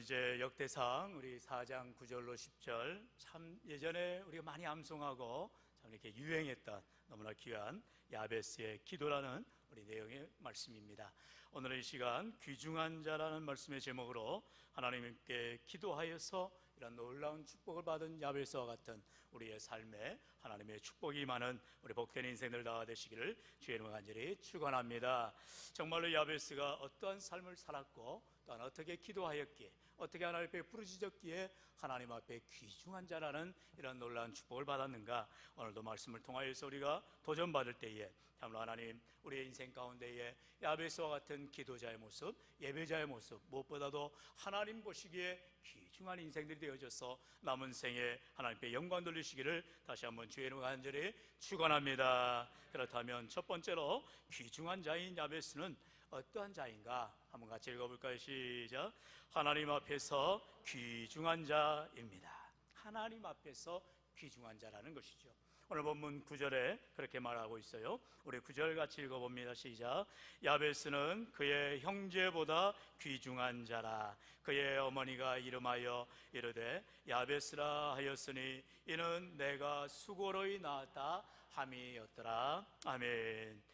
이제 역대상 우리 4장 9절로 10절 참 예전에 우리가 많이 암송하고 참 이렇게 유행했던 너무나 귀한 야베스의 기도라는 우리 내용의 말씀입니다. 오늘 이 시간 귀중한 자라는 말씀의 제목으로 하나님께 기도하여서 이런 놀라운 축복을 받은 야베스와 같은 우리의 삶에 하나님의 축복이 많은 우리 복된 인생들 다 되시기를 주의 이름으로 간절히 축원합니다. 정말로 야베스가 어떠한 삶을 살았고 또한 어떻게 기도하였기에 어떻게 하나님 앞에 부르짖었기에 하나님 앞에 귀중한 자라는 이런 놀라운 축복을 받았는가? 오늘도 말씀을 통하여서 우리가 도전받을 때에 참으로 하나님 우리의 인생 가운데에 야베스와 같은 기도자의 모습 예배자의 모습 무엇보다도 하나님 보시기에 귀중한 인생들이 되어져서 남은 생에 하나님께 영광 돌리시기를 다시 한번 주의 이름으로 간절히 축원합니다. 그렇다면 첫 번째로 귀중한 자인 야베스는 어떠한 자인가 한번 같이 읽어볼까요? 시작. 하나님 앞에서 귀중한 자입니다. 하나님 앞에서 귀중한 자라는 것이죠. 오늘 본문 9절에 그렇게 말하고 있어요. 우리 9절 같이 읽어봅니다. 시작. 야베스는 그의 형제보다 귀중한 자라. 그의 어머니가 이름하여 이르되 야베스라 하였으니 이는 내가 수고로이 낳았다 함이었더라. 아멘.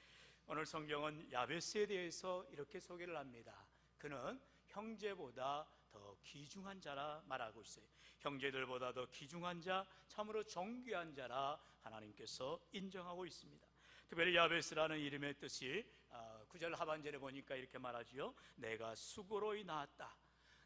오늘 성경은 야베스에 대해서 이렇게 소개를 합니다. 그는 형제보다 더 귀중한 자라 말하고 있어요. 형제들보다 더 귀중한 자, 참으로 정귀한 자라 하나님께서 인정하고 있습니다. 특별히 야베스라는 이름의 뜻이 아, 구절 하반절에 보니까 이렇게 말하지요. 내가 수고로이 낳았다.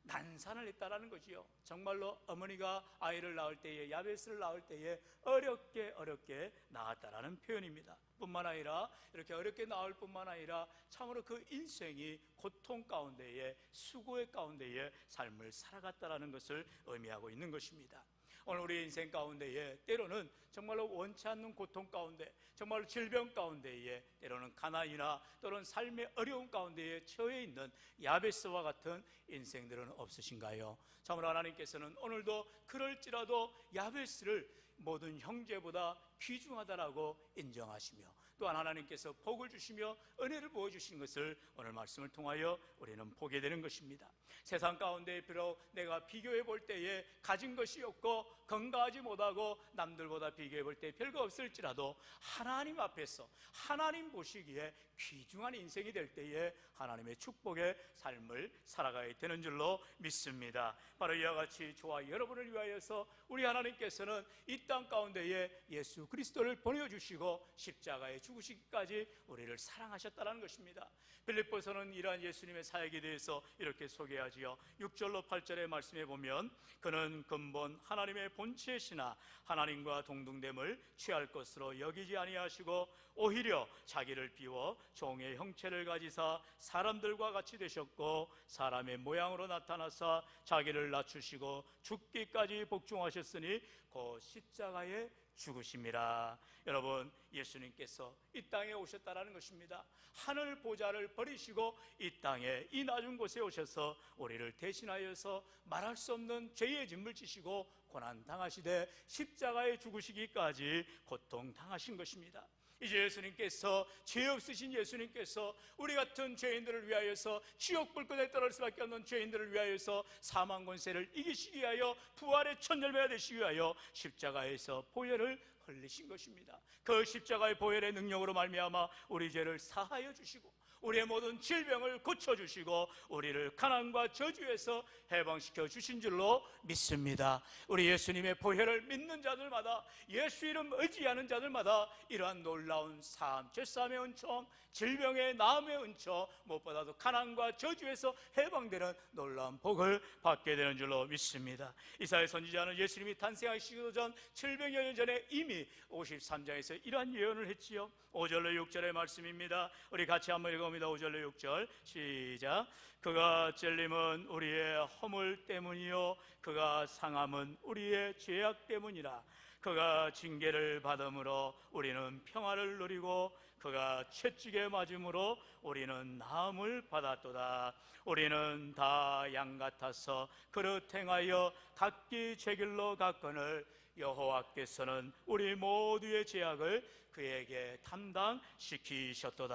난산을 했다라는 거지요. 정말로 어머니가 아이를 낳을 때에 야베스를 낳을 때에 어렵게 어렵게 낳았다라는 표현입니다. 뿐만 아니라 이렇게 어렵게 나올 뿐만 아니라 참으로 그 인생이 고통 가운데에 수고의 가운데에 삶을 살아갔다라는 것을 의미하고 있는 것입니다. 오늘 우리 인생 가운데에 때로는 정말로 원치 않는 고통 가운데 정말로 질병 가운데에 때로는 가난이나 또는 삶의 어려움 가운데에 처해 있는 야베스와 같은 인생들은 없으신가요? 참으로 하나님께서는 오늘도 그럴지라도 야베스를 모든 형제보다 귀중하다라고 인정하시며 또한 하나님께서 복을 주시며 은혜를 보여주신 것을 오늘 말씀을 통하여 우리는 보게 되는 것입니다. 세상 가운데 비록 내가 비교해 볼 때에 가진 것이 없고 건강하지 못하고 남들보다 비교해 볼 때 별거 없을지라도 하나님 앞에서 하나님 보시기에 귀중한 인생이 될 때에 하나님의 축복의 삶을 살아가야 되는 줄로 믿습니다. 바로 이와 같이 저와 여러분을 위하여서 우리 하나님께서는 이 땅 가운데에 예수 그리스도를 보내주시고 십자가에 죽 으시기까지 우리를 사랑하셨다는 것입니다. 빌립보서는 이러한 예수님의 사역에 대해서 이렇게 소개하지요. 6절로 8절의 말씀에 보면 그는 근본 하나님의 본체시나 하나님과 동등됨을 취할 것으로 여기지 아니하시고 오히려 자기를 비워 종의 형체를 가지사 사람들과 같이 되셨고 사람의 모양으로 나타나사 자기를 낮추시고 죽기까지 복종하셨으니 그 십자가에 죽으심이라. 여러분, 예수님께서 이 땅에 오셨다라는 것입니다. 하늘 보좌를 버리시고 이 땅에 이 낮은 곳에 오셔서 우리를 대신하여서 말할 수 없는 죄의 짐을 지시고 고난 당하시되 십자가에 죽으시기까지 고통 당하신 것입니다. 이제 예수님께서 죄 없으신 예수님께서 우리 같은 죄인들을 위하여서 지옥 불꽃에 떨어질 수밖에 없는 죄인들을 위하여서 사망 권세를 이기시기 위하여 부활의 첫 열매가 되시기 위하여 십자가에서 보혈을 흘리신 것입니다. 그 십자가의 보혈의 능력으로 말미암아 우리 죄를 사하여 주시고 우리의 모든 질병을 고쳐 주시고 우리를 가난과 저주에서 해방시켜 주신 줄로 믿습니다. 우리 예수님의 보혈을 믿는 자들마다 예수 이름 의지하는 자들마다 이러한 놀라운 삶, 죄사함의 은총, 질병의 나음의 은총, 무엇보다도 가난과 저주에서 해방되는 놀라운 복을 받게 되는 줄로 믿습니다. 이사의 선지자는 예수님이 탄생하시기도 전 700여 년 전에 이미 53장에서 이러한 예언을 했지요. 5절로 6절의 말씀입니다. 우리 같이 한번 읽어 봅니다. 5절로 6절 시작. 그가 찔림은 우리의 허물 때문이요 그가 상함은 우리의 죄악 때문이라. 그가 징계를 받음으로 우리는 평화를 누리고 그가 채찍에 맞음으로 우리는 나음을 받았도다. 우리는 다 양 같아서 그릇 행하여 각기 제 길로 갔거늘 여호와께서는 우리 모두의 죄악을 그에게 담당시키셨도다.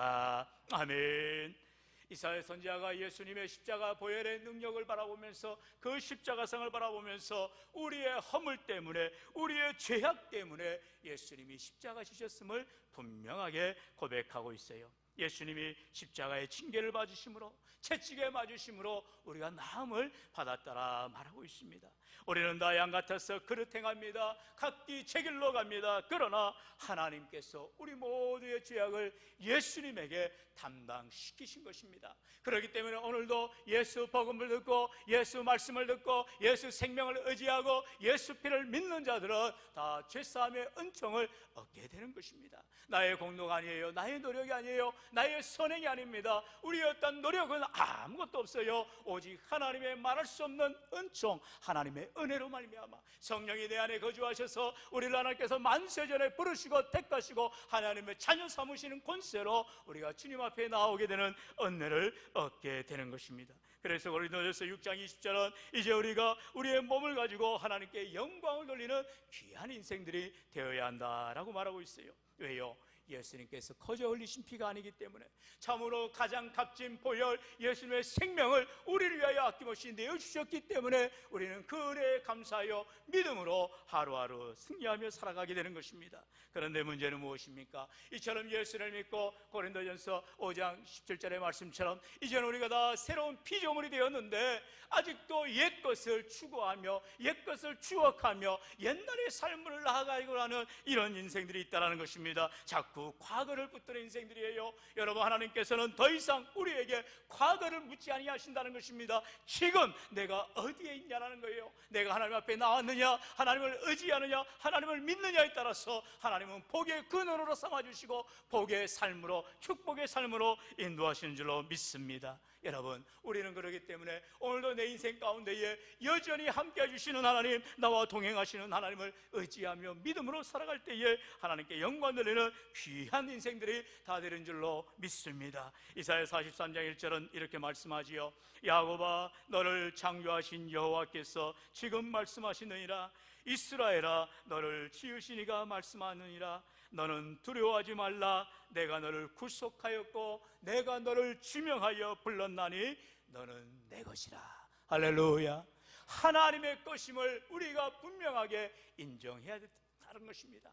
아멘. 이사야 선지자가 예수님의 십자가 보혈의 능력을 바라보면서 그 십자가상을 바라보면서 우리의 허물 때문에 우리의 죄악 때문에 예수님이 십자가 지셨음을 분명하게 고백하고 있어요. 예수님이 십자가의 징계를 받으심으로 채찍에 맞으심으로 우리가 나음을 받았다라 말하고 있습니다. 우리는 다양 같아서 그릇 행합니다. 각기 제 길로 갑니다. 그러나 하나님께서 우리 모두의 죄악을 예수님에게 담당시키신 것입니다. 그렇기 때문에 오늘도 예수 복음을 듣고 예수 말씀을 듣고 예수 생명을 의지하고 예수 피를 믿는 자들은 다 죄사함의 은총을 얻게 되는 것입니다. 나의 공로가 아니에요. 나의 노력이 아니에요. 나의 선행이 아닙니다. 우리의 어떤 노력은 아무것도 없어요. 오직 하나님의 말할 수 없는 은총, 하나님의 은혜로 말미암아 성령이 내 안에 거주하셔서 우리를 하나님께서 만세전에 부르시고 택하시고 하나님의 자녀 삼으시는 권세로 우리가 주님 앞에 나오게 되는 은혜를 얻게 되는 것입니다. 그래서 고린도전서 6장 20절은 이제 우리가 우리의 몸을 가지고 하나님께 영광을 돌리는 귀한 인생들이 되어야 한다라고 말하고 있어요. 왜요? 예수님께서 거저 흘리신 피가 아니기 때문에 참으로 가장 값진 보혈 예수님의 생명을 우리를 위하여 아낌없이 내어주셨기 때문에 우리는 그 은혜에 감사하여 믿음으로 하루하루 승리하며 살아가게 되는 것입니다 그런데 문제는 무엇입니까? 이처럼 예수를 믿고 고린도전서 5장 17절의 말씀처럼 이제는 우리가 다 새로운 피조물이 되었는데 아직도 옛 것을 추구하며 옛 것을 추억하며 옛날의 삶을 나아가려고 하는 이런 인생들이 있다는 것입니다 자꾸 과거를 붙드는 인생들이에요. 여러분 하나님께서는 더 이상 우리에게 과거를 묻지 아니하신다는 것입니다. 지금 내가 어디에 있냐라는 거예요. 내가 하나님 앞에 나왔느냐 하나님을 의지하느냐 하나님을 믿느냐에 따라서 하나님은 복의 근원으로 삼아 주시고 복의 삶으로 축복의 삶으로 인도하시는 줄로 믿습니다 여러분 우리는 그러기 때문에 오늘도 내 인생 가운데에 여전히 함께 해주시는 하나님 나와 동행하시는 하나님을 의지하며 믿음으로 살아갈 때에 하나님께 영광 돌리는 귀한 인생들이 다 되는 줄로 믿습니다. 이사야 43장 1절은 이렇게 말씀하지요. 야곱아 너를 창조하신 여호와께서 지금 말씀하시느니라. 이스라엘아 너를 지으시니가 말씀하느니라 너는 두려워하지 말라 내가 너를 구속하였고 내가 너를 지명하여 불렀나니 너는 내 것이라 할렐루야 하나님의 것임을 우리가 분명하게 인정해야 된다는 것입니다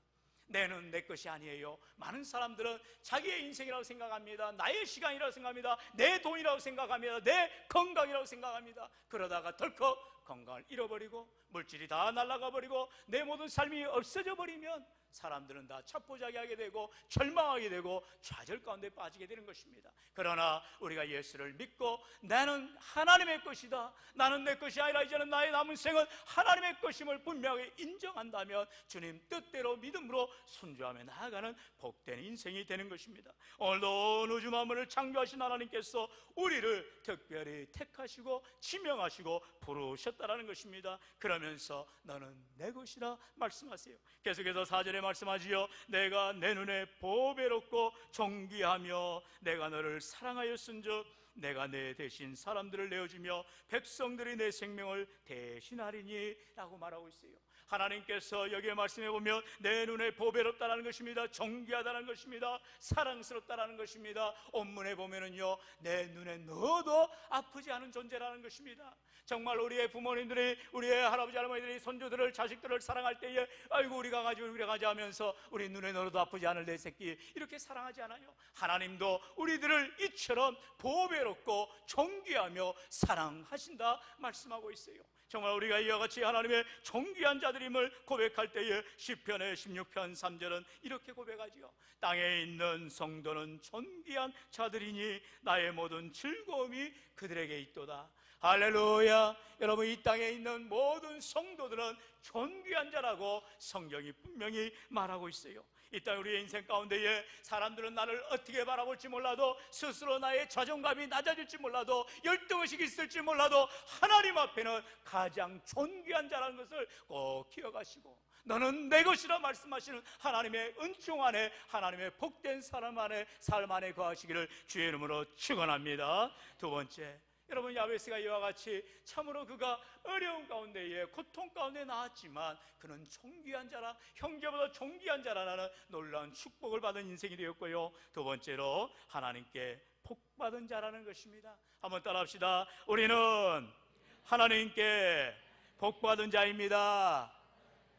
내는 내 것이 아니에요. 많은 사람들은 자기의 인생이라고 생각합니다. 나의 시간이라고 생각합니다. 내 돈이라고 생각합니다. 내 건강이라고 생각합니다. 그러다가 덜컥 건강을 잃어버리고 물질이 다 날아가 버리고 내 모든 삶이 없어져 버리면 사람들은 다 첩보자기하게 되고 절망하게 되고 좌절 가운데 빠지게 되는 것입니다. 그러나 우리가 예수를 믿고 나는 하나님의 것이다. 나는 내 것이 아니라 이제는 나의 남은 생은 하나님의 것임을 분명히 인정한다면 주님 뜻대로 믿음으로 순종하며 나아가는 복된 인생이 되는 것입니다. 오늘도 어느 주 만물을 창조하신 하나님께서 우리를 특별히 택하시고 지명하시고 부르셨다라는 것입니다. 그러면서 너는 내 것이라 말씀하세요. 계속해서 사절에 말씀하지요. 내가 내 눈에 보배롭고 존귀하며 내가 너를 사랑하였은즉 내가 내 대신 사람들을 내어주며 백성들이 내 생명을 대신하리니라고 말하고 있어요. 하나님께서 여기에 말씀해 보면 내 눈에 보배롭다는 것입니다. 존귀하다는 것입니다. 사랑스럽다는 것입니다. 온문에 보면은요 내 눈에 넣어도 아프지 않은 존재라는 것입니다. 정말 우리의 부모님들이 우리의 할아버지 할머니들이 손주들을 자식들을 사랑할 때에 아이고 우리가 가지 우리가 가지 하면서 우리 눈에 넣어도 아프지 않을 내 새끼 이렇게 사랑하지 않아요. 하나님도 우리들을 이처럼 보배롭고 존귀하며 사랑하신다 말씀하고 있어요. 정말 우리가 이와 같이 하나님의 존귀한 자들임을 고백할 때에 시편의 16편 3절은 이렇게 고백하지요. 땅에 있는 성도는 존귀한 자들이니 나의 모든 즐거움이 그들에게 있도다. 할렐루야. 여러분 이 땅에 있는 모든 성도들은 존귀한 자라고 성경이 분명히 말하고 있어요. 이땅 우리의 인생 가운데에 사람들은 나를 어떻게 바라볼지 몰라도 스스로 나의 자존감이 낮아질지 몰라도 열등의식이 있을지 몰라도 하나님 앞에는 가장 존귀한 자라는 것을 꼭 기억하시고 너는 내 것이라 말씀하시는 하나님의 은총 안에 하나님의 복된 사람 안에 삶 안에 거하시기를 주의 이름으로 축원합니다. 두 번째 여러분 야베스가 이와 같이 참으로 그가 어려운 가운데에 고통 가운데 나왔지만 그는 존귀한 자라 형제보다 존귀한 자라는 놀라운 축복을 받은 인생이 되었고요. 두 번째로 하나님께 복 받은 자라는 것입니다. 한번 따라합시다. 우리는 하나님께 복 받은 자입니다.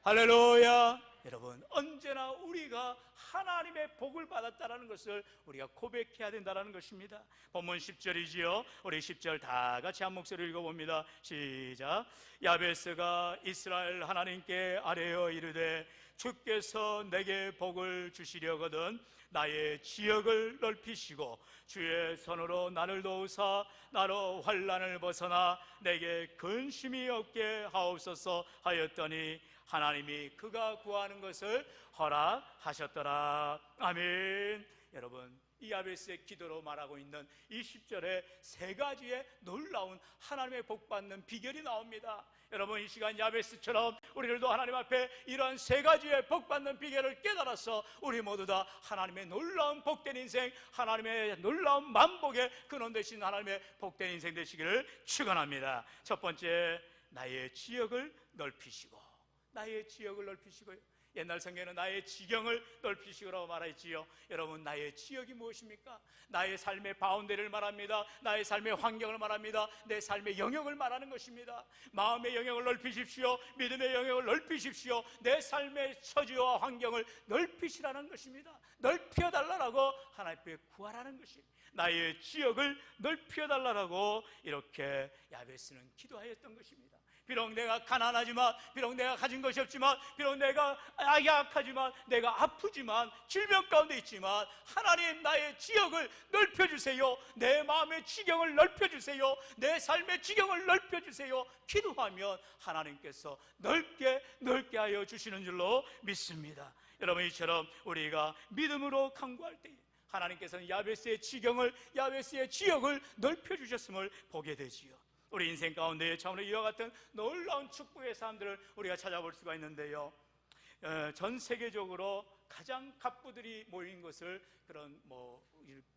할렐루야. 여러분 언제나 우리가 하나님의 복을 받았다라는 것을 우리가 고백해야 된다라는 것입니다. 본문 10절이지요. 우리 10절 다 같이 한 목소리 읽어 봅니다. 시작. 야베스가 이스라엘 하나님께 아뢰어 이르되 주께서 내게 복을 주시려거든 나의 지역을 넓히시고 주의 손으로 나를 도우사 나로 환란을 벗어나 내게 근심이 없게 하옵소서 하였더니 하나님이 그가 구하는 것을 허락하셨더라. 아멘. 여러분, 이 야베스의 기도로 말하고 있는 이 10절에 세 가지의 놀라운 하나님의 복 받는 비결이 나옵니다. 여러분 이 시간 야베스처럼 우리들도 하나님 앞에 이러한 세 가지의 복 받는 비결을 깨달아서 우리 모두 다 하나님의 놀라운 복된 인생, 하나님의 놀라운 만복의 근원 되신 하나님의 복된 인생 되시기를 축원합니다. 첫 번째 나의 지역을 넓히시고 나의 지역을 넓히시고요. 옛날 성경에는 나의 지경을 넓히시고라고 말했지요. 여러분 나의 지역이 무엇입니까? 나의 삶의 바운데를 말합니다. 나의 삶의 환경을 말합니다. 내 삶의 영역을 말하는 것입니다. 마음의 영역을 넓히십시오. 믿음의 영역을 넓히십시오. 내 삶의 처지와 환경을 넓히시라는 것입니다. 넓혀 달라라고 하나님께 구하라는 것이 나의 지역을 넓혀 달라라고 이렇게 야베스는 기도하였던 것입니다. 비록 내가 가난하지만, 비록 내가 가진 것이 없지만, 비록 내가 약하지만, 내가 아프지만, 질병 가운데 있지만, 하나님 나의 지역을 넓혀주세요. 내 마음의 지경을 넓혀주세요. 내 삶의 지경을 넓혀주세요. 기도하면 하나님께서 넓게, 넓게 하여 주시는 줄로 믿습니다. 여러분, 이처럼 우리가 믿음으로 강구할 때, 하나님께서는 야베스의 지경을, 야베스의 지역을 넓혀주셨음을 보게 되지요. 우리 인생 가운데 참으로 이와 같은 놀라운 축복의 사람들을 우리가 찾아볼 수가 있는데요. 어, 전 세계적으로 가장 갑부들이 모인 것을 그런 뭐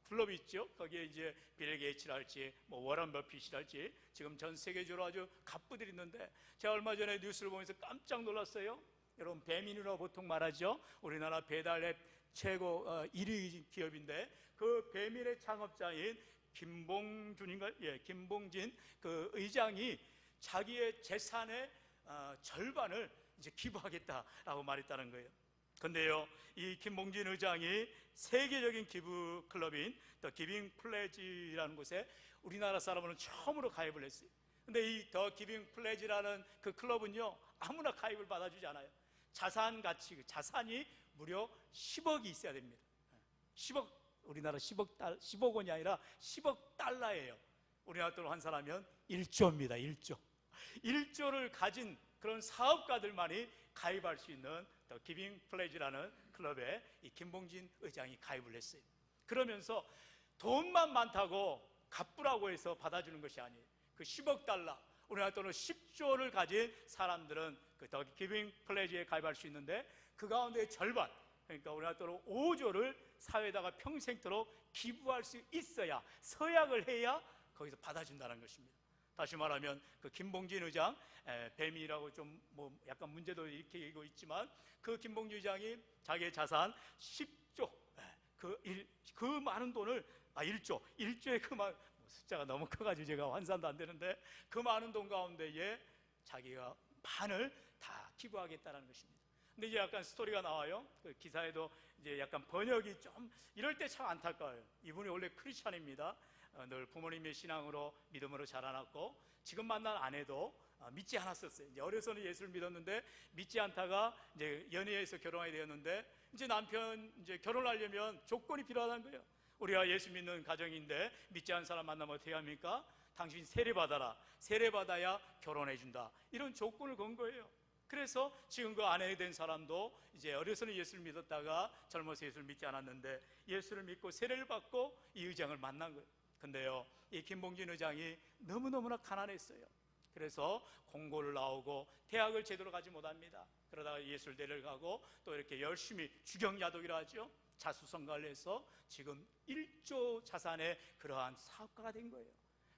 클럽이 있죠. 거기에 이제 빌 게이츠랄지 뭐 워런 버핏이랄지 지금 전 세계적으로 아주 갑부들이 있는데 제가 얼마 전에 뉴스를 보면서 깜짝 놀랐어요. 여러분 배민이라고 보통 말하죠. 우리나라 배달앱 최고 1위 어, 기업인데 그 배민의 창업자인 김봉준인가? 예, 김봉진 그 의장이 자기의 재산의 어, 절반을 이제 기부하겠다라고 말했다는 거예요. 근데요, 이 김봉진 의장이 세계적인 기부 클럽인 더 기빙 플레지라는 곳에 우리나라 사람으로는 처음으로 가입을 했어요. 근데 이 더 기빙 플레지라는 그 클럽은요, 아무나 가입을 받아주지 않아요. 자산 가치, 자산이 무려 10억이 있어야 됩니다. 10억 우리나라 10억 달 10억 원이 아니라 10억 달러예요. 우리나라 돈으로 환산하면 1조입니다. 1조. 1조를 가진 그런 사업가들만이 가입할 수 있는 더 기빙 플레이즈라는 클럽에 이 김봉진 의장이 가입을 했어요. 그러면서 돈만 많다고 갑부라고 해서 받아주는 것이 아니에요. 그 10억 달러, 우리나라 돈으로 10조를 가진 사람들은 그 더 기빙 플레이즈에 가입할 수 있는데 그 가운데 절반, 그러니까 우리나라 돈으로 5조를 사회에다가 평생토록 기부할 수 있어야 서약을 해야 거기서 받아준다는 것입니다. 다시 말하면 그 김봉진 의장 뱀이라고 좀 뭐 약간 문제도 얘기고 있지만 그 김봉진 의장이 자기의 자산 10조 그, 일, 그 많은 돈을 아 1조 1조의 그 많은 뭐 숫자가 너무 커가지고 제가 환산도 안 되는데 그 많은 돈 가운데에 자기가 반을 다 기부하겠다는 것입니다. 근데 이제 약간 스토리가 나와요. 그 기사에도 이제 약간 번역이 좀 이럴 때 참 안타까워요. 이분이 원래 크리스찬입니다. 어, 늘 부모님의 신앙으로 믿음으로 자라났고 지금 만난 아내도 어, 믿지 않았었어요. 이제 어려서는 예수를 믿었는데 믿지 않다가 이제 연애해서 결혼하게 되었는데 이제 남편 이제 결혼하려면 조건이 필요하다는 거예요. 우리가 예수 믿는 가정인데 믿지 않은 사람 만나면 어떻게 합니까? 당신 세례 받아라. 세례 받아야 결혼해 준다. 이런 조건을 건 거예요. 그래서 지금 그 아내 된 사람도 이제 어려서는 예수를 믿었다가 젊어서 예수를 믿지 않았는데 예수를 믿고 세례를 받고 이 의장을 만난 거예요. 근데요, 이 김봉진 의장이 너무너무나 가난했어요. 그래서 공고를 나오고 대학을 제대로 가지 못합니다. 그러다가 예술 대를 가고 또 이렇게 열심히 주경야독이라 하죠. 자수성가를 해서 지금 1조 자산의 그러한 사업가가 된 거예요.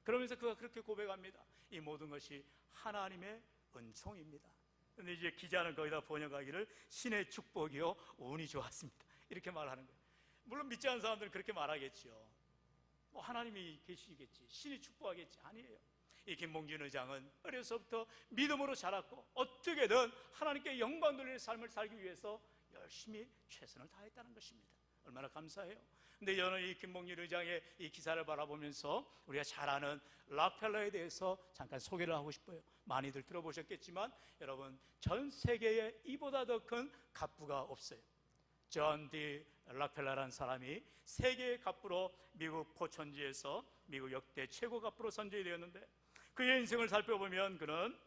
그러면서 그가 그렇게 고백합니다. 이 모든 것이 하나님의 은총입니다. 근데 이제 기자는 거기다 번역하기를 신의 축복이요 운이 좋았습니다. 이렇게 말하는 거예요. 물론 믿지 않는 사람들은 그렇게 말하겠죠. 뭐 하나님이 계시겠지 신이 축복하겠지 아니에요 이 김봉준 의장은 어려서부터 믿음으로 자랐고 어떻게든 하나님께 영광 돌리는 삶을 살기 위해서 열심히 최선을 다했다는 것입니다 얼마나 감사해요 근데 저는 이 김봉준 의장의 이 기사를 바라보면서 우리가 잘 아는 락펠러에 대해서 잠깐 소개를 하고 싶어요 많이들 들어보셨겠지만 여러분 전 세계에 이보다 더 큰 갑부가 없어요 존디 락펠러라는 사람이 세계의 갑부로 미국 포천지에서 미국 역대 최고 갑부로 선정이 되었는데 그의 인생을 살펴보면 그는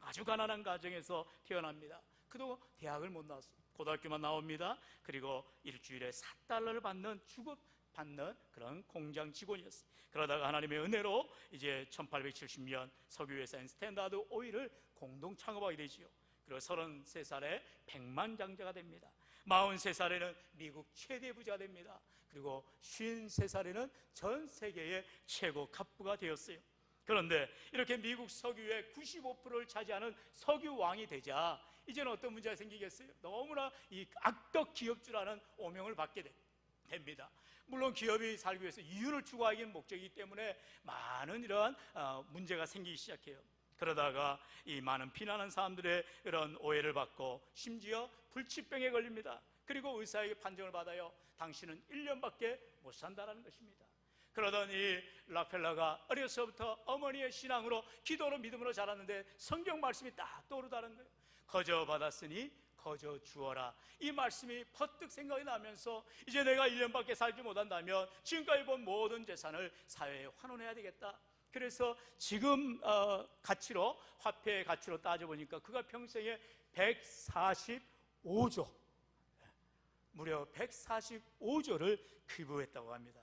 아주 가난한 가정에서 태어납니다. 그도 대학을 못 나왔어요. 고등학교만 나옵니다. 그리고 일주일에 4달러를 받는 주급 받는 그런 공장 직원이었어요. 그러다가 하나님의 은혜로 이제 1870년 석유회사인 스탠다드 오일을 공동 창업하게 되지요. 그리고 33살에 백만장자가 됩니다. 43살에는 미국 최대 부자가 됩니다. 그리고 53살에는 전 세계의 최고 갑부가 되었어요. 그런데 이렇게 미국 석유의 95%를 차지하는 석유 왕이 되자 이제는 어떤 문제가 생기겠어요? 너무나 이 악덕 기업주라는 오명을 받게 돼- 됩니다. 물론 기업이 살기 위해서 이윤을 추구하기 목적이기 때문에 많은 이러한 어, 문제가 생기기 시작해요. 그러다가 이 많은 비난하는 사람들의 이런 오해를 받고 심지어 불치병에 걸립니다. 그리고 의사에게 판정을 받아요. 당신은 1년밖에 못 산다라는 것입니다. 그러던 이 락펠러가 어려서부터 어머니의 신앙으로 기도로 믿음으로 자랐는데 성경 말씀이 딱 떠오르다는 거예요. 거저 받았으니 거저 주어라. 이 말씀이 퍼뜩 생각이 나면서 이제 내가 1년밖에 살지 못한다면 지금까지 본 모든 재산을 사회에 환원해야 되겠다. 그래서 지금 어, 가치로 화폐의 가치로 따져 보니까 그가 평생에 145조 무려 145조를 기부했다고 합니다.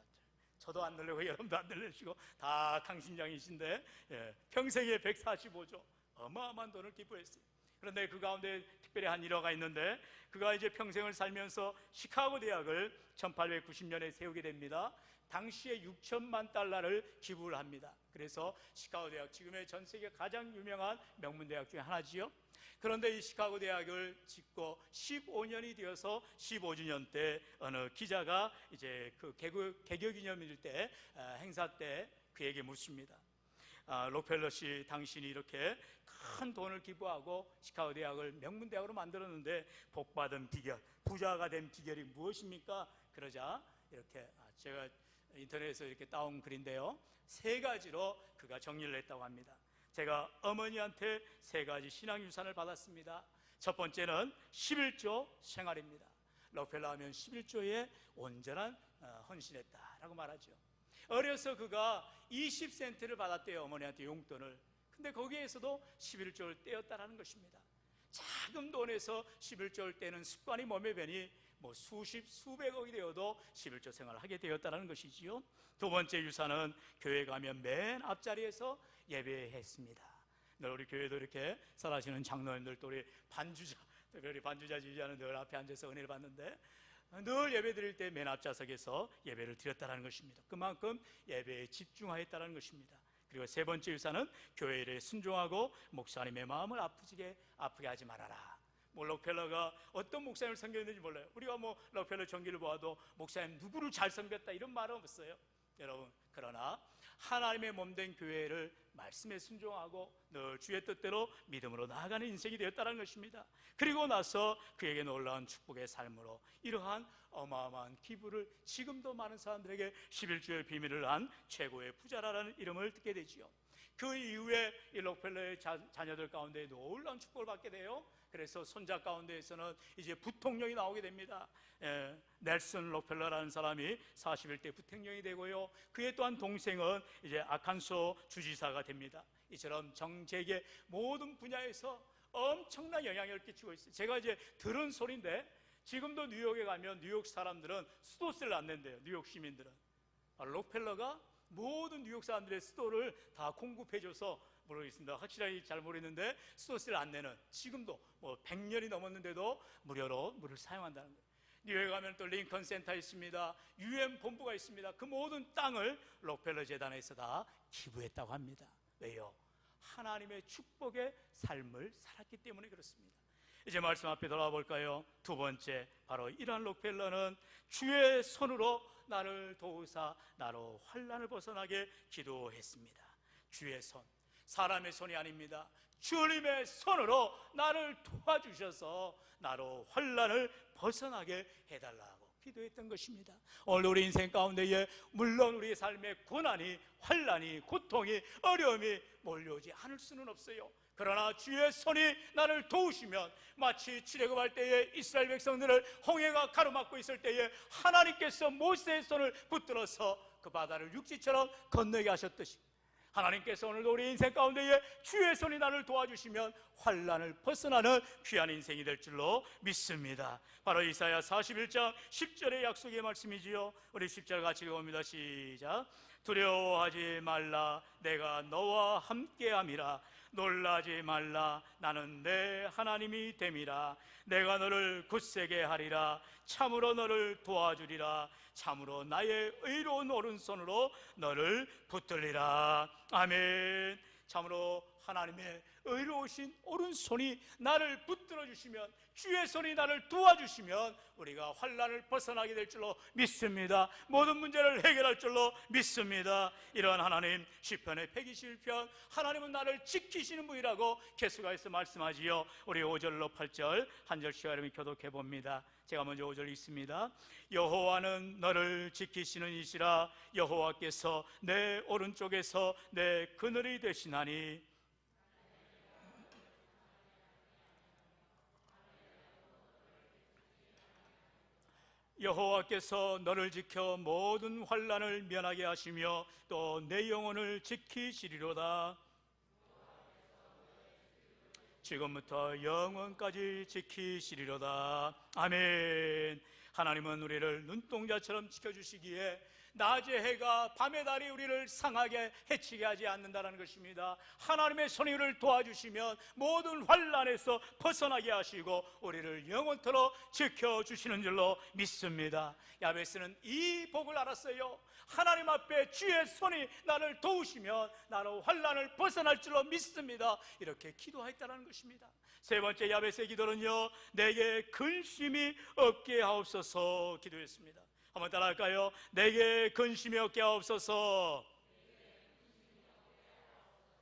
저도 안 늘려고 여러분도 안 늘리시고 다 강심장이신데 예, 평생에 145조 어마어마한 돈을 기부했어요. 그런데 그 가운데 특별히 한 일화가 있는데 그가 이제 평생을 살면서 시카고 대학을 1890년에 세우게 됩니다. 당시에 6천만 달러를 기부를 합니다. 그래서 시카고 대학 지금의 전 세계 가장 유명한 명문 대학 중에 하나지요. 그런데 이 시카고 대학을 짓고 15년이 되어서 15주년 때 어느 기자가 이제 그 개교, 개교 기념일 때 아, 행사 때 그에게 묻습니다. 아, 록펠러 씨 당신이 이렇게 큰 돈을 기부하고 시카고 대학을 명문 대학으로 만들었는데 복 받은 비결, 부자가 된 비결이 무엇입니까? 그러자 이렇게 아, 제가 인터넷에서 이렇게 따온 글인데요. 세 가지로 그가 정리를 했다고 합니다. 제가 어머니한테 세 가지 신앙 유산을 받았습니다. 첫 번째는 11조 생활입니다. 록펠러 하면 11조에 온전한 어, 헌신했다라고 말하죠. 어려서 그가 20센트를 받았대요. 어머니한테 용돈을. 근데 거기에서도 11조를 떼었다라는 것입니다. 작은 돈에서 11조를 떼는 습관이 몸에 배니 뭐 수십 수백억이 되어도 11조 생활을 하게 되었다는 것이지요. 두 번째 유산은 교회 가면 맨 앞자리에서 예배했습니다. 늘 우리 교회도 이렇게 살아시는 장로님들도 우리 반주자 특별히 반주자 지휘자는 늘 앞에 앉아서 은혜를 받는데 늘 예배 드릴 때 맨 앞좌석에서 예배를 드렸다는 것입니다. 그만큼 예배에 집중하였다는 것입니다. 그리고 세 번째 유산은 교회 일에 순종하고 목사님의 마음을 아프게 아프게 하지 말아라. 뭐 록펠러가 어떤 목사님을 섬겼는지 몰라요. 우리가 뭐 록펠러 전기를 보아도 목사님 누구를 잘 섬겼다 이런 말은 없어요. 여러분 그러나 하나님의 몸된 교회를 말씀에 순종하고 늘 주의 뜻대로 믿음으로 나아가는 인생이 되었다는 것입니다. 그리고 나서 그에게 놀라운 축복의 삶으로 이러한 어마어마한 기부를 지금도 많은 사람들에게 11조의 비밀을 한 최고의 부자라는 이름을 듣게 되지요. 그 이후에 이 록펠러의 자, 자녀들 가운데 놀라운 축복을 받게 돼요. 그래서 손자 가운데에서는 이제 부통령이 나오게 됩니다. 예, 넬슨 록펠러라는 사람이 41대 부통령이 되고요. 그의 또한 동생은 이제 아칸소 주지사가 됩니다. 이처럼 정책의 모든 분야에서 엄청난 영향을 끼치고 있어요. 제가 이제 들은 소리인데 지금도 뉴욕에 가면 뉴욕 사람들은 수도세를 안 낸대요. 뉴욕 시민들은. 아, 록펠러가 모든 뉴욕 사람들의 수도를 다 공급해줘서 모르겠습니다. 확실하게 잘 모르겠는데 수도세를 안 내는 지금도 뭐 100년이 넘었는데도 무료로 물을 사용한다는 거예요. 뉴욕에 가면 또 링컨 센터 있습니다. 유엔 본부가 있습니다. 그 모든 땅을 록펠러 재단에서 다 기부했다고 합니다. 왜요? 하나님의 축복의 삶을 살았기 때문에 그렇습니다. 이제 말씀 앞에 돌아와 볼까요? 두 번째 바로 이러한 록펠러는 주의 손으로 나를 도우사 나로 환란을 벗어나게 기도했습니다. 주의 손, 사람의 손이 아닙니다. 주님의 손으로 나를 도와주셔서 나로 환란을 벗어나게 해달라고 기도했던 것입니다. 오늘 우리 인생 가운데에 물론 우리 삶의 고난이 환란이 고통이 어려움이 몰려오지 않을 수는 없어요. 그러나 주의 손이 나를 도우시면 마치 출애굽할 때에 이스라엘 백성들을 홍해가 가로막고 있을 때에 하나님께서 모세의 손을 붙들어서 그 바다를 육지처럼 건너게 하셨듯이 하나님께서 오늘도 우리 인생 가운데에 주의 손이 나를 도와주시면 환란을 벗어나는 귀한 인생이 될 줄로 믿습니다. 바로 이사야 41장 10절의 약속의 말씀이지요. 우리 10절 같이 읽어봅니다. 시작. 두려워하지 말라 내가 너와 함께함이라 놀라지 말라. 나는 내 하나님이 됨이라. 내가 너를 굳세게 하리라. 참으로 너를 도와주리라. 참으로 나의 의로운 오른손으로 너를 붙들리라. 아멘. 참으로 하나님의 의로우신 오른손이 나를 붙들어 주시면 주의 손이 나를 도와주시면 우리가 환란을 벗어나게 될 줄로 믿습니다. 모든 문제를 해결할 줄로 믿습니다. 이러한 하나님 시편의 121편 하나님은 나를 지키시는 분이라고 개수가에서 말씀하지요. 우리 5절로 8절 한 절씩 여러분이 교독해 봅니다. 제가 먼저 5절 읽습니다. 여호와는 너를 지키시는 이시라 여호와께서 내 오른쪽에서 내 그늘이 되시나니 여호와께서 너를 지켜 모든 환란을 면하게 하시며 또 내 영혼을 지키시리로다. 지금부터 영원까지 지키시리로다. 아멘. 하나님은 우리를 눈동자처럼 지켜주시기에 낮의 해가 밤의 달이 우리를 상하게 해치게 하지 않는다는 것입니다. 하나님의 손이 우리를 도와주시면 모든 환란에서 벗어나게 하시고 우리를 영원토록 지켜주시는 줄로 믿습니다. 야베스는 이 복을 알았어요. 하나님 앞에 주의 손이 나를 도우시면 나로 환란을 벗어날 줄로 믿습니다. 이렇게 기도했다는 것입니다. 세 번째 야베스의 기도는요. 내게 근심이 없게 하옵소서 기도했습니다. 한번 따라할까요? 내게 근심이 없게 하옵소서.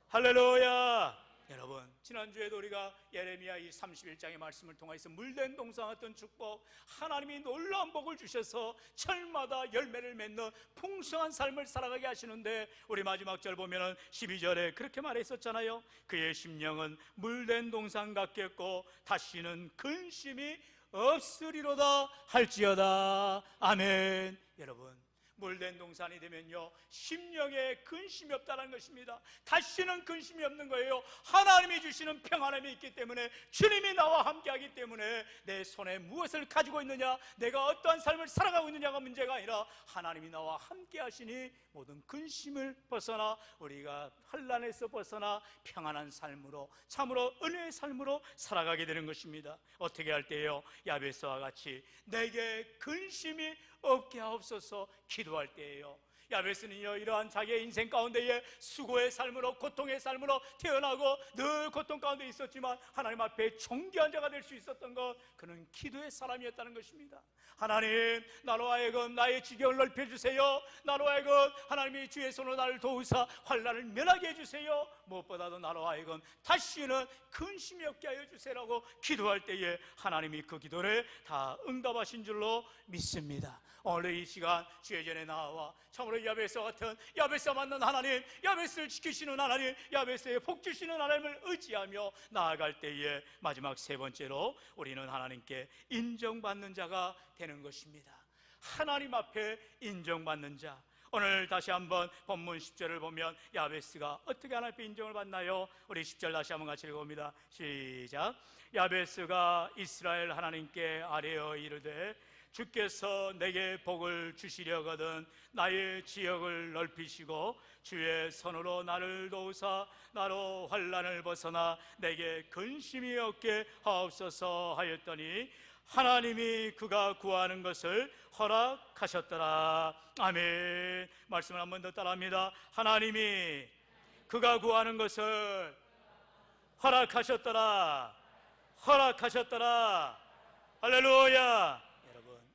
할렐루야. 여러분 지난주에도 우리가 예레미야 이 31장의 말씀을 통해서 물된 동상 어떤 축복 하나님이 놀라운 복을 주셔서 철마다 열매를 맺는 풍성한 삶을 살아가게 하시는데 우리 마지막 절 보면은 12절에 그렇게 말했었잖아요 그의 심령은 물된 동상 같겠고 다시는 근심이 없으리로다 할지어다. 아멘. 여러분 물된 동산이 되면요 심령에 근심이 없다는 것입니다. 다시는 근심이 없는 거예요. 하나님이 주시는 평안함이 있기 때문에 주님이 나와 함께하기 때문에 내 손에 무엇을 가지고 있느냐 내가 어떠한 삶을 살아가고 있느냐가 문제가 아니라 하나님이 나와 함께하시니 모든 근심을 벗어나 우리가 환란에서 벗어나 평안한 삶으로 참으로 은혜의 삶으로 살아가게 되는 것입니다. 어떻게 할 때요? 야베스와 같이 내게 근심이 없게 하옵소서 기도할 때예요. 야베스는요 이러한 자기의 인생 가운데에 수고의 삶으로 고통의 삶으로 태어나고 늘 고통 가운데 있었지만 하나님 앞에 존귀한 자가 될 수 있었던 것 그는 기도의 사람이었다는 것입니다. 하나님 나로 하여금 나의 지경을 넓혀주세요. 나로 하여금 하나님이 주의 손으로 나를 도우사 환란을 면하게 해주세요. 무엇보다도 나로 하여금 다시는 근심이 없게 하여 주세요라고 기도할 때에 하나님이 그 기도를 다 응답하신 줄로 믿습니다 오늘 이 시간 주의 전에 나와 참으로 야베스 같은 야베스 만난 하나님 야베스를 지키시는 하나님 야베스의 복 주시는 하나님을 의지하며 나아갈 때에 마지막 세 번째로 우리는 하나님께 인정받는 자가 되는 것입니다. 하나님 앞에 인정받는 자. 오늘 다시 한번 본문 10절을 보면 야베스가 어떻게 하나님 앞에 인정을 받나요? 우리 10절 다시 한번 같이 읽어봅니다. 시작. 야베스가 이스라엘 하나님께 아뢰어 이르되 주께서 내게 복을 주시려거든 나의 지역을 넓히시고 주의 손으로 나를 도우사 나로 환란을 벗어나 내게 근심이 없게 하옵소서 하였더니 하나님이 그가 구하는 것을 허락하셨더라 아멘 말씀을 한 번 더 따라합니다 하나님이 그가 구하는 것을 허락하셨더라 허락하셨더라. 할렐루야.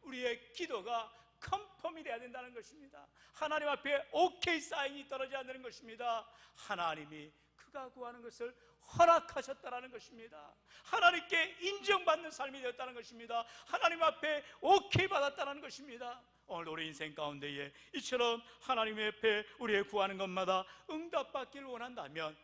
우리의 기도가 컨펌이 돼야 된다는 것입니다. 하나님 앞에 오케이 사인이 떨어져야 되는 것입니다. 하나님이 그가 구하는 것을 허락하셨다라는 것입니다. 하나님께 인정받는 삶이 되었다는 것입니다. 하나님 앞에 오케이 받았다는 것입니다. 오늘 우리 인생 가운데에 이처럼 하나님 앞에 우리의 구하는 것마다 응답받기를 원한다면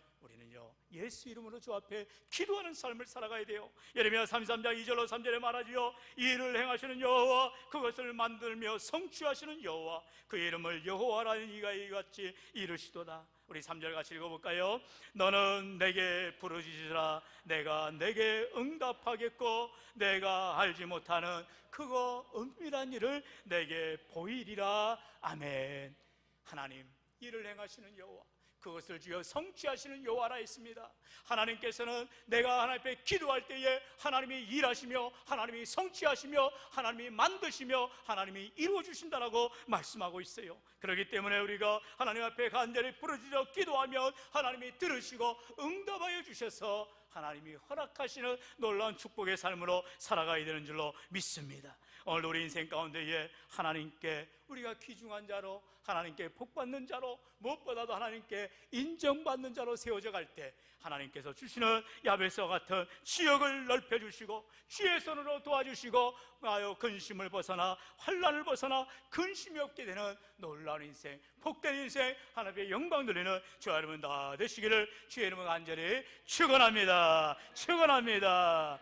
예수 이름으로 주 앞에 기도하는 삶을 살아가야 돼요. 예레미야 33장 2절로 3절에 말하지요. 이 일을 행하시는 여호와 그것을 만들며 성취하시는 여호와 그 이름을 여호와라는 이가 이같이 이르시도다. 우리 3절 같이 읽어볼까요? 너는 내게 부르짖으라. 내가 내게 응답하겠고 내가 알지 못하는 그거 은밀한 일을 내게 보이리라. 아멘. 하나님 일을 행하시는 여호와 그것을 주여 성취하시는 여호와라 했습니다. 하나님께서는 내가 하나님 앞에 기도할 때에 하나님이 일하시며 하나님이 성취하시며 하나님이 만드시며 하나님이 이루어 주신다라고 말씀하고 있어요. 그렇기 때문에 우리가 하나님 앞에 간절히 부르짖어 기도하면 하나님이 들으시고 응답하여 주셔서 하나님이 허락하시는 놀라운 축복의 삶으로 살아가야 되는 줄로 믿습니다. 오늘 우리 인생 가운데에 하나님께 우리가 귀중한 자로 하나님께 복받는 자로 무엇보다도 하나님께 인정받는 자로 세워져 갈 때 하나님께서 주시는 야베스와 같은 지역을 넓혀 주시고 주의 손으로 도와주시고 아유 근심을 벗어나 환란을 벗어나 근심이 없게 되는 놀라운 인생 복된 인생 하나님의 영광 돌리는 주 여러분 다 되시기를 주의 이름을 간절히 축원합니다. 축원합니다